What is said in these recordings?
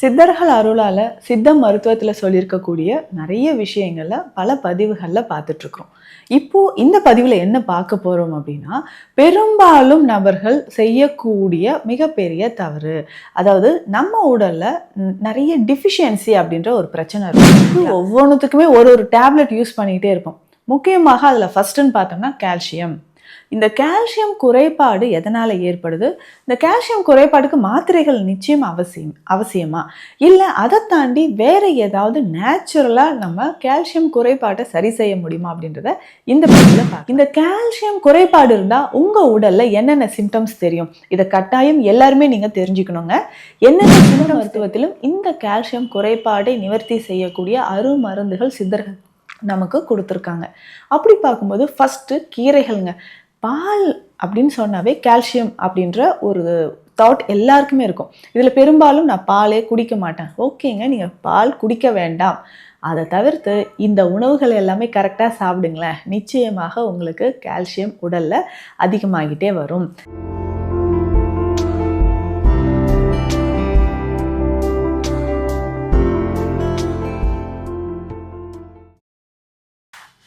சித்தர்கள் அருளால் சித்த மருத்துவத்தில் சொல்லியிருக்கக்கூடிய நிறைய விஷயங்களை பல பதிவுகளில் பார்த்துட்ருக்குறோம் இப்போ இந்த பதிவில் என்ன பார்க்க போகிறோம் அப்படின்னா பெரும்பாலும் நபர்கள் செய்யக்கூடிய மிகப்பெரிய தவறு. அதாவது நம்ம உடலில் நிறைய டிஃபிஷியன்சி அப்படின்ற ஒரு பிரச்சனை இருக்கும். ஒவ்வொன்றுத்துக்குமே ஒரு ஒரு டேப்லெட் யூஸ் பண்ணிகிட்டே இருப்போம். முக்கியமாக அதில் ஃபஸ்ட்டுன்னு பார்த்தோம்னா கால்சியம் இந்த கால்சியம் குறைபாடு எதனால் ஏற்படுது? இந்த கால்சியம் குறைபாடுக்கு மாத்திரைகள் நிச்சயம் அவசியம் அவசியமா? இல்லை அதை தாண்டி வேற ஏதாவது நேச்சுரலாக நம்ம கால்சியம் குறைபாட்டை சரி செய்ய முடியுமா அப்படின்றத இந்த பதிவில் பார்க்க இந்த கால்சியம் குறைபாடு இருந்தால் உங்கள் உடலில் என்னென்ன சிம்டம்ஸ் தெரியும்? இதை கட்டாயம் எல்லாருமே நீங்கள் தெரிஞ்சுக்கணுங்க. என்னென்ன சிம்டம் மருத்துவத்திலும் இந்த கால்சியம் குறைபாடை நிவர்த்தி செய்யக்கூடிய அருமருந்துகள் சித்தர்கள் நமக்கு கொடுத்துருக்காங்க. அப்படி பார்க்கும்போது ஃபஸ்ட்டு கீரைகள்ங்க. பால் அப்படின்னு சொன்னாவே கால்சியம் அப்படின்ற ஒரு தாட் எல்லாருக்குமே இருக்கும். இதில் பெரும்பாலும் நான் பாலே குடிக்க மாட்டேன். ஓகேங்க நீங்கள் பால் குடிக்க வேண்டாம். அதை தவிர்த்து இந்த உணவுகள் எல்லாமே கரெக்டாக சாப்பிடுங்களேன். நிச்சயமாக உங்களுக்கு கால்சியம் உடலில் அதிகமாகிட்டே வரும்.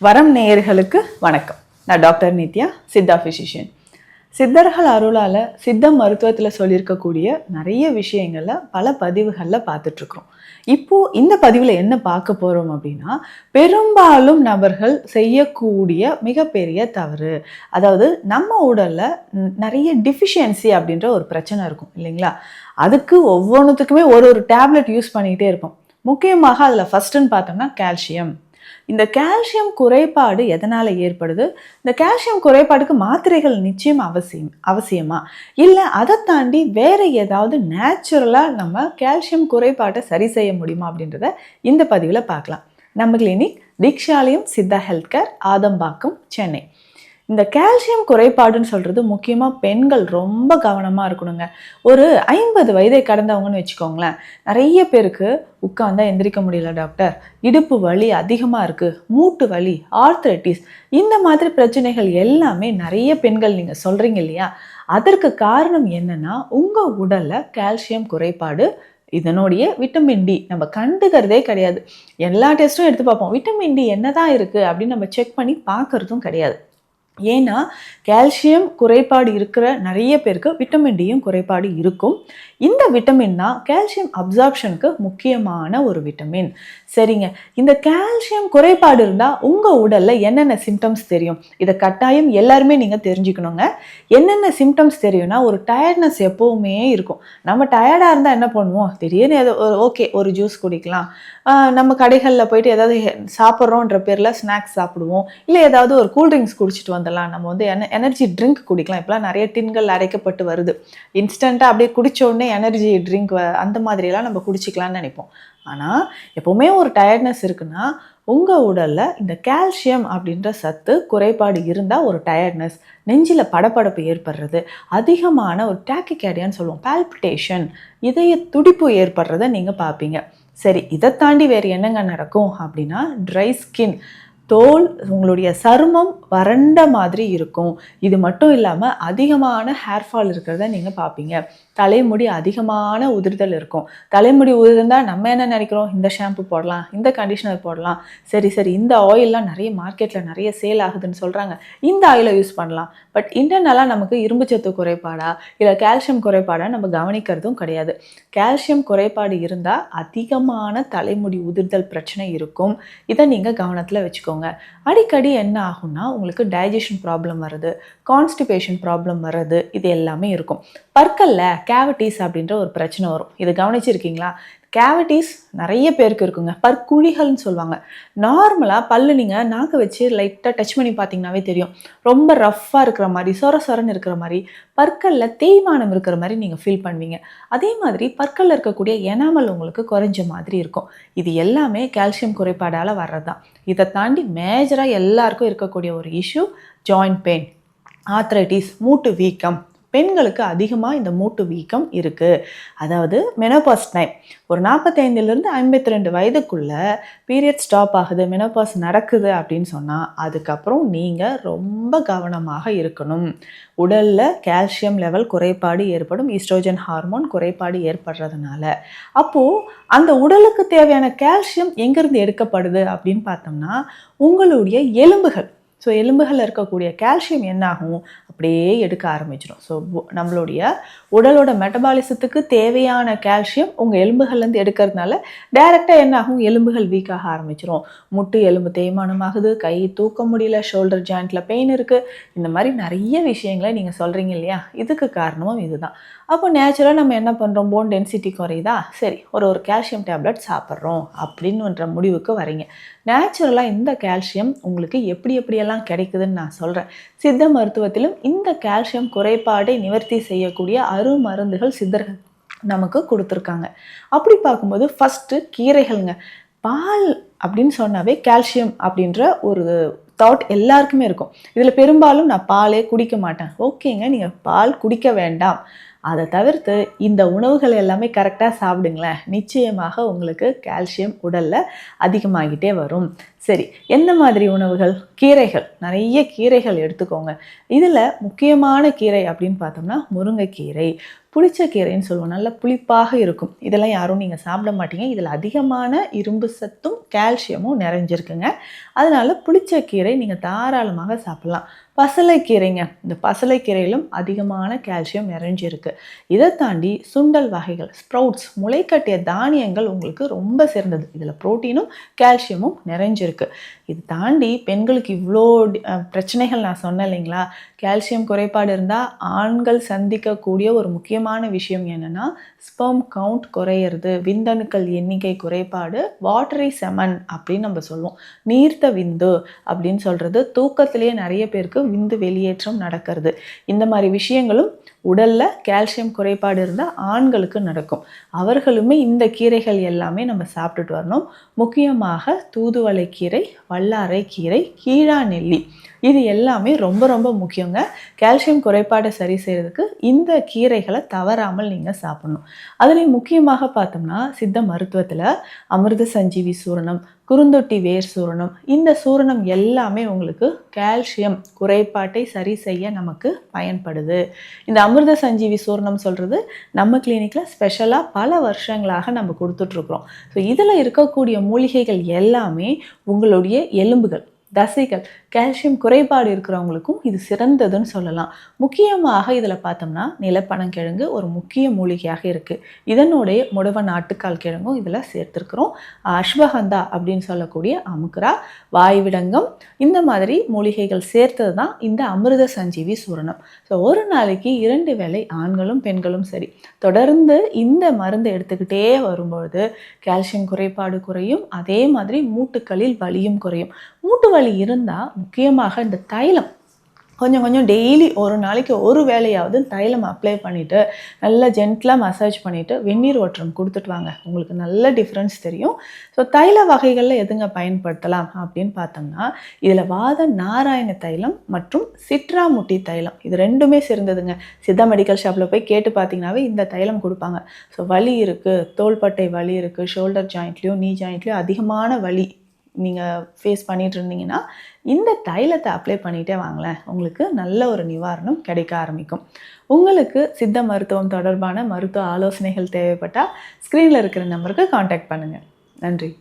வரம் நேயர்களுக்கு வணக்கம். நான் டாக்டர் நித்யா சித்தா ஃபிசிஷியன் சித்தர்கள் அருளால் சித்த மருத்துவத்தில் சொல்லியிருக்கக்கூடிய நிறைய விஷயங்களை பல பதிவுகளில் பார்த்துட்ருக்குறோம் இப்போது இந்த பதிவில் என்ன பார்க்க போகிறோம் அப்படின்னா பெரும்பாலும் நபர்கள் செய்யக்கூடிய மிகப்பெரிய தவறு. அதாவது நம்ம உடலில் நிறைய டிஃபிஷியன்சி அப்படின்ற ஒரு பிரச்சனை இருக்கும் இல்லைங்களா? அதுக்கு ஒவ்வொன்றுத்துக்குமே ஒரு ஒரு டேப்லெட் யூஸ் பண்ணிகிட்டே இருப்போம். முக்கியமாக அதில் ஃபஸ்ட்டுன்னு பார்த்தோம்னா கால்சியம் இந்த கால்சியம் குறைபாடு எதனால் ஏற்படுது? இந்த கால்சியம் குறைபாடுக்கு மாத்திரைகள் நிச்சயம் அவசியம் அவசியமா? இல்லை அதை தாண்டி வேற ஏதாவது நேச்சுரலாக நம்ம கால்சியம் குறைபாட்டை சரி செய்ய முடியுமா அப்படின்றத இந்த பதிவில் பார்க்கலாம். நம்ம clinic Deekshalayam Siddha health care Adambakkam Chennai. இந்த கால்சியம் குறைபாடுன்னு சொல்கிறது முக்கியமாக பெண்கள் ரொம்ப கவனமாக இருக்கணுங்க. ஒரு ஐம்பது வயதை கடந்தவங்கன்னு வச்சுக்கோங்களேன். நிறைய பேருக்கு உட்காந்தா எந்திரிக்க முடியல டாக்டர் இடுப்பு வலி அதிகமாக இருக்குது மூட்டு வலி ஆர்த்ரைட்டிஸ் இந்த மாதிரி பிரச்சனைகள் எல்லாமே நிறைய பெண்கள் நீங்கள் சொல்கிறீங்க இல்லையா? அதற்கு காரணம் என்னன்னா உங்கள் உடலில் கால்சியம் குறைபாடு இதனுடைய விட்டமின் டி நம்ம கண்டுக்கிறதே கிடையாது. எல்லா டெஸ்ட்டும் எடுத்து பார்ப்போம். விட்டமின் டி என்ன தான் இருக்குது அப்படின்னு நம்ம செக் பண்ணி பார்க்கறதும் கிடையாது. ஏன்னா கால்சியம் குறைபாடு இருக்கிற நிறைய பேருக்கு விட்டமின் டியும் குறைபாடு இருக்கும். இந்த விட்டமின் தான் கால்சியம் அப்சார்ப்ஷனுக்கு முக்கியமான ஒரு விட்டமின் சரிங்க. இந்த கால்சியம் குறைபாடு இருந்தால் உங்கள் உடலில் என்னென்ன சிம்டம்ஸ் தெரியும்? இதை கட்டாயம் எல்லாருமே நீங்கள் தெரிஞ்சுக்கணுங்க. என்னென்ன சிம்டம்ஸ் தெரியும்னா ஒரு டயர்ட்னஸ் எப்போவுமே இருக்கும். நம்ம டயர்டாக இருந்தால் என்ன பண்ணுவோம்? திடீர்னு ஏதோ ஓகே ஒரு ஜூஸ் குடிக்கலாம். நம்ம கடைகளில் போயிட்டு ஏதாவது சாப்பிட்றோன்ற பேரில் ஸ்நாக்ஸ் சாப்பிடுவோம். இல்லை ஏதாவது ஒரு கூல்ட்ரிங்க்ஸ் குடிச்சிட்டு வந்துடலாம். நம்ம வந்து என எனர்ஜி ட்ரிங்க் குடிக்கலாம். இப்போலாம் நிறைய டின்கள் அரைக்கப்பட்டு வருது. இன்ஸ்டண்ட்டாக அப்படியே குடிச்ச உடனே எனர்ஜி ட்ரிங்க் அந்த மாதிரியெல்லாம் நம்ம குடிச்சிக்கலாம்னு நினைப்போம். ஆனால் எப்போவுமே ஒரு டயர்ட்னஸ் இருக்குன்னா உங்கள் உடலில் இந்த கால்சியம் அப்படின்ற சத்து குறைபாடு இருந்தால் ஒரு டயர்ட்னஸ் நெஞ்சில் படப்படப்பு ஏற்படுறது அதிகமான ஒரு டேக்கிகேடியான்னு சொல்லுவோம் பால்பிட்டேஷன் இதய துடிப்பு ஏற்படுறத நீங்கள் பார்ப்பீங்க. சரி இதை தாண்டி வேறு என்னங்க நடக்கும் அப்படின்னா ட்ரை ஸ்கின் தோல் உங்களுடைய சருமம் வறண்ட மாதிரி இருக்கும். இது மட்டும் இல்லாமல் அதிகமான ஹேர் ஃபால் இருக்கிறத நீங்கள் பார்ப்பீங்க தலைமுடி அதிகமான உதிர்தல் இருக்கும். தலைமுடி உதிர்ந்தால் நம்ம என்ன நினைக்கிறோம்? இந்த ஷாம்பு போடலாம் இந்த கண்டிஷனர் போடலாம். சரி சரி இந்த ஆயிலெலாம் நிறைய மார்க்கெட்டில் நிறைய சேல் ஆகுதுன்னு சொல்கிறாங்க இந்த ஆயிலை யூஸ் பண்ணலாம். பட் இன்டர்னலாக நமக்கு இரும்புச்சத்து குறைபாடா இல்லை கால்சியம் குறைபாடா நம்ம கவனிக்கிறதும் கிடையாது. கால்சியம் குறைபாடு இருந்தால் அதிகமான தலைமுடி உதிர்தல் பிரச்சனை இருக்கும். இதை நீங்கள் கவனத்தில் வச்சுக்கோங்க. அடிக்கடி என்ன ஆகும்னா உங்களுக்கு டைஜஷன் ப்ராப்ளம் வருது கான்ஸ்டிபேஷன் ப்ராப்ளம் வர்றது இது எல்லாமே இருக்கும். பற்களில் கேவிட்டிஸ் அப்படின்ற ஒரு பிரச்சனை வரும். இது கவனிச்சிருக்கீங்களா? கேவிட்டிஸ் நிறைய பேருக்கு இருக்குங்க. பற்குழிகள்னு சொல்லுவாங்க. நார்மலாக பல்லு நீங்கள் நாக்கு வச்சு லைட்டாக டச் பண்ணி பார்த்தீங்கன்னாவே தெரியும். ரொம்ப ரஃப்பாக இருக்கிற மாதிரி சொர சொரன்னு இருக்கிற மாதிரி பற்களில் தேய்மானம் இருக்கிற மாதிரி நீங்கள் ஃபீல் பண்ணுவீங்க. அதே மாதிரி பற்களில் இருக்கக்கூடிய எனாமல் உங்களுக்கு குறைஞ்ச மாதிரி இருக்கும். இது எல்லாமே கால்சியம் குறைபாடால் வர்றது தான் இதை தாண்டி மேஜராக எல்லாருக்கும் இருக்கக்கூடிய ஒரு இஷ்யூ ஜாயிண்ட் பெயின் ஆத்ரைட்டிஸ் மூட்டு வீக்கம் பெண்களுக்கு அதிகமாக இந்த மூட்டு வீக்கம் இருக்குது அதாவது மெனோபாஸ் டைம் ஒரு நாற்பத்தைந்துலேருந்து ஐம்பத்தி ரெண்டு வயதுக்குள்ளே பீரியட் ஸ்டாப் ஆகுது மெனோபாஸ் நடக்குது அப்படின்னு சொன்னால் அதுக்கப்புறம் நீங்கள் ரொம்ப கவனமாக இருக்கணும். உடலில் கால்சியம் லெவல் குறைபாடு ஏற்படும் ஈஸ்ட்ரோஜன் ஹார்மோன் குறைபாடு ஏற்படுறதுனால. அப்போது அந்த உடலுக்கு தேவையான கால்சியம் எங்கேருந்து எடுக்கப்படுது அப்படின்னு பார்த்தோம்னா உங்களுடைய எலும்புகள். ஸோ எலும்புகளில் இருக்கக்கூடிய கால்சியம் என்னாகும்? அப்படியே எடுக்க ஆரம்பிச்சிடும் ஸோ நம்மளுடைய உடலோட மெட்டபாலிசத்துக்கு தேவையான கால்சியம் உங்கள் எலும்புகள்லேருந்து எடுக்கிறதுனால டைரெக்டாக என்னாகும்? எலும்புகள் வீக்காக ஆரம்பிச்சிடும் முட்டு எலும்பு தேய்மானமாகுது. கை தூக்க முடியல. ஷோல்டர் ஜாயிண்ட்டில் பெயின் இருக்குது இந்த மாதிரி நிறைய விஷயங்களை நீங்கள் சொல்கிறீங்க இல்லையா? இதுக்கு காரணமும் இதுதான். அப்போ நேச்சுரலாக நம்ம என்ன பண்ணுறோம் போன் டென்சிட்டி குறையுதா? சரி ஒரு ஒரு கால்சியம் டேப்லெட் சாப்பிட்றோம். அப்படின்னுன்ற முடிவுக்கு வரீங்க. நேச்சுரலாக இந்த கால்சியம் உங்களுக்கு எப்படி எப்படியெல்லாம் கிடைக்குதுன்னு நான் சொல்கிறேன் சித்த மருத்துவத்திலும் இந்த கால்சியம் குறைபாடை நிவர்த்தி செய்யக்கூடிய அருமருந்துகள் சித்தர்கள் நமக்கு கொடுத்துருக்காங்க. அப்படி பார்க்கும்போது ஃபஸ்ட்டு கீரைகள்ங்க. பால் அப்படின்னு சொன்னாவே கால்சியம் அப்படின்ற ஒரு தாட் எல்லாருக்குமே இருக்கும். இதில் பெரும்பாலும் நான் பாலே குடிக்க மாட்டேன். ஓகேங்க நீங்கள் பால் குடிக்க வேண்டாம். அதை தவிர்த்து இந்த உணவுகள் எல்லாமே கரெக்டாக சாப்பிடுங்களேன். நிச்சயமாக உங்களுக்கு கால்சியம் உடலில் அதிகமாகிட்டே வரும். சரி எந்த மாதிரி உணவுகள்? கீரைகள். நிறைய கீரைகள் எடுத்துக்கோங்க. இதில் முக்கியமான கீரை அப்படின்னு பார்த்தோம்னா முருங்கைக்கீரை. புளிச்ச கீரைன்னு சொல்லுவோம். நல்ல புளிப்பாக இருக்கும். இதெல்லாம் யாரும் நீங்கள் சாப்பிட மாட்டீங்க. இதில் அதிகமான இரும்பு சத்தும் கால்சியமும் நிறைஞ்சிருக்குங்க. அதனால் புளிச்ச கீரை நீங்கள் தாராளமாக சாப்பிட்லாம். பசலைக்கீரைங்க. இந்த பசலைக்கீரையிலும் அதிகமான கால்சியம் நிறைஞ்சிருக்கு. இதை தாண்டி சுண்டல் வகைகள் ஸ்ப்ரவுட்ஸ் முளைக்கட்டிய தானியங்கள் உங்களுக்கு ரொம்ப சிறந்தது. இதில் ப்ரோட்டீனும் கால்சியமும் நிறைஞ்சிருக்கு. இது தாண்டி பெண்களுக்கு இவ்வளோ பிரச்சனைகள் நான் சொன்னேன் இல்லைங்களா? கால்சியம் குறைபாடு இருந்தால் ஆண்கள் சந்திக்கக்கூடிய ஒரு முக்கியமான விஷயம் என்னென்னா ஸ்பெர்ம் கவுண்ட் குறையிறது விந்தணுக்கள் எண்ணிக்கை குறைபாடு வாட்டரி செமன் அப்படின்னு நம்ம சொல்லுவோம். நீர்த்த விந்து அப்படின்னு சொல்கிறது தூக்கத்திலேயே நிறைய பேருக்கு விந்து வெளியேற்றம் நடக்கிறது. இந்த மாதிரி விஷயங்களும் உடலில் கால்சியம் குறைபாடு இருந்தால் ஆண்களுக்கு நடக்கும். அவர்களுமே இந்த கீரைகள் எல்லாமே நம்ம சாப்பிட்டுட்டு வரணும். முக்கியமாக தூதுவளை கீரை வல்லாரை கீரை கீழா நெல்லி. இது எல்லாமே ரொம்ப ரொம்ப முக்கியங்க. கால்சியம் குறைபாடை சரி செய்கிறதுக்கு இந்த கீரைகளை தவறாமல் நீங்கள் சாப்பிடணும். அதுலேயும் முக்கியமாக பார்த்தோம்னா சித்த மருத்துவத்தில் அமிர்த சஞ்சீவி சூரணம் குறுந்தொட்டி வேர் சூரணம் இந்த சூரணம் எல்லாமே உங்களுக்கு கால்சியம் குறைபாட்டை சரி செய்ய நமக்கு பயன்படுது. இந்த அமிர்த சஞ்சீவி சூர்ணம் சொல்கிறது நம்ம கிளினிக்கில் ஸ்பெஷலாக பல வருஷங்களாக நம்ம கொடுத்துட்ருக்குறோம் ஸோ இதில் இருக்கக்கூடிய மூலிகைகள் எல்லாமே உங்களுடைய எலும்புகள் தசைகள் கால்சியம் குறைபாடு இருக்கிறவங்களுக்கும் இது சிறந்ததுன்னு சொல்லலாம். முக்கியமாக இதில் பார்த்தோம்னா நிலப்பனங்கிழங்கு ஒரு முக்கிய மூலிகையாக இருக்குது இதனுடைய முடவ நாட்டுக்கால் கிழங்கும் இதில் சேர்த்துருக்குறோம். அஸ்வகந்தா அப்படின்னு சொல்லக்கூடிய அமுக்ரா வாய்விடங்கம் இந்த மாதிரி மூலிகைகள் சேர்த்தது தான் இந்த அமிர்த சஞ்சீவி சூரணம். ஸோ ஒரு நாளைக்கு இரண்டு வேளை ஆண்களும் பெண்களும் சரி தொடர்ந்து இந்த மருந்து எடுத்துக்கிட்டே வரும்பொழுது கால்சியம் குறைபாடு குறையும் அதே மாதிரி மூட்டுக்களில் வலியும் குறையும். மூட்டு வலி இருந்தால் முக்கியமாக இந்த தைலம். கொஞ்சம் கொஞ்சம் டெய்லி ஒரு நாளைக்கு ஒரு வேலையாவது தைலம் அப்ளை பண்ணிவிட்டு நல்லா ஜென்டலாக மசாஜ் பண்ணிவிட்டு வெந்நீர் ஓட்டம் கொடுத்துட்டு வாங்க. உங்களுக்கு நல்ல டிஃப்ரென்ஸ் தெரியும். ஸோ தைல வகைகளில் எதுங்க பயன்படுத்தலாம் அப்படின்னு பார்த்தோம்னா இதில் வாத நாராயண தைலம் மற்றும் சிட்ராமுட்டி தைலம். இது ரெண்டுமே சிறந்ததுங்க சித்தா மெடிக்கல் ஷாப்பில் போய் கேட்டு பார்த்தீங்கன்னாவே இந்த தைலம் கொடுப்பாங்க. ஸோ வலி இருக்குது தோள்பட்டை வலி இருக்குது ஷோல்டர் ஜாயிண்ட்லேயும் நீ ஜாயிண்ட்லேயும் அதிகமான வலி நீங்கள் ஃபேஸ் பண்ணிகிட்டு இருந்தீங்கன்னா இந்த தைலத்தை அப்ளை பண்ணிகிட்டே வாங்களேன். உங்களுக்கு நல்ல ஒரு நிவாரணம் கிடைக்க ஆரம்பிக்கும். உங்களுக்கு சித்த மருத்துவம் தொடர்பான மருத்துவ ஆலோசனைகள் தேவைப்பட்டால் ஸ்க்ரீனில் இருக்கிற நம்பருக்கு காண்டாக்ட் பண்ணுங்கள் நன்றி.